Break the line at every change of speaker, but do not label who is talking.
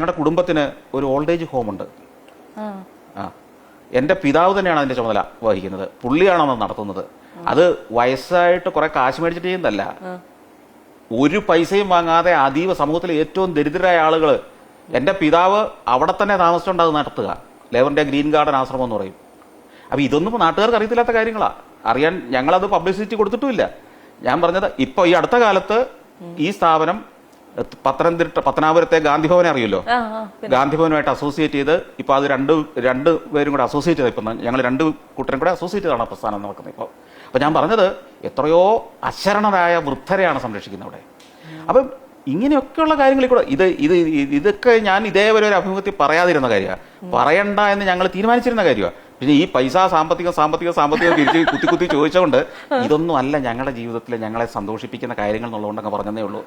ഞങ്ങളുടെ കുടുംബത്തിന് ഒരു ഓൾഡ് ഏജ് ഹോമുണ്ട്
ആ.
ആ. എന്റെ പിതാവ് തന്നെയാണ് അതിന്റെ ചുമതല വഹിക്കുന്നത്. പുള്ളിയാണ് അത് നടത്തുന്നത്. അത് വയസ്സായിട്ട് കുറെ കാശ് മേടിച്ചിട്ട് ചെയ്യുന്നതല്ല. ഒരു പൈസയും വാങ്ങാതെ അതീവ സമൂഹത്തിലെ ഏറ്റവും ദരിദ്രരായ ആളുകൾ എന്റെ പിതാവ് അവിടെ തന്നെ താമസിച്ചുകൊണ്ട് അത് നടത്തുക. ലേബറിന്റെ ഗ്രീൻ ഗാർഡൻ ആശ്രമം എന്ന് പറയും. അപ്പൊ ഇതൊന്നും നാട്ടുകാർക്ക് അറിയത്തില്ലാത്ത കാര്യങ്ങളാ. അറിയാൻ ഞങ്ങളത് പബ്ലിസിറ്റി കൊടുത്തിട്ടുമില്ല. ഞാൻ പറഞ്ഞത് ഇപ്പൊ ഈ അടുത്ത കാലത്ത് ഈ സ്ഥാപനം പത്തനംതിട്ട പത്തനാപുരത്തെ ഗാന്ധിഭവനെ അറിയുമല്ലോ?
ഗാന്ധി
ഭവനുമായിട്ട് അസോസിയേറ്റ് ചെയ്ത് ഇപ്പൊ അത് രണ്ട് രണ്ട് പേരും കൂടെ അസോസിയേറ്റ് ചെയ്ത് ഇപ്പം ഞങ്ങൾ രണ്ട് കൂട്ടരും കൂടെ അസോസിയേറ്റ് ചെയ്താണ് പ്രസ്ഥാനം നടക്കുന്നത് ഇപ്പോൾ അപ്പൊ ഞാൻ പറഞ്ഞത് എത്രയോ അശരണരായ വൃദ്ധരെയാണ് സംരക്ഷിക്കുന്നത് അവിടെ. അപ്പം ഇങ്ങനെയൊക്കെയുള്ള കാര്യങ്ങളിൽ കൂടെ ഇത് ഇത് ഇത് ഇതൊക്കെ ഞാൻ ഇതേവരെ ഒരു അഭിമുഖത്തിൽ പറയാതിരുന്ന കാര്യമാണ് പറയണ്ട എന്ന് ഞങ്ങൾ തീരുമാനിച്ചിരുന്ന കാര്യമാണ് പിന്നെ ഈ പൈസ സാമ്പത്തിക സാമ്പത്തിക സാമ്പത്തിക തിരിച്ച് കുത്തി കുത്തി ചോദിച്ചുകൊണ്ട് ഇതൊന്നും അല്ല ഞങ്ങളുടെ ജീവിതത്തിൽ ഞങ്ങളെ സന്തോഷിപ്പിക്കുന്ന കാര്യങ്ങൾ എന്നുള്ളതുകൊണ്ടൊക്കെ പറഞ്ഞതേ ഉള്ളൂ.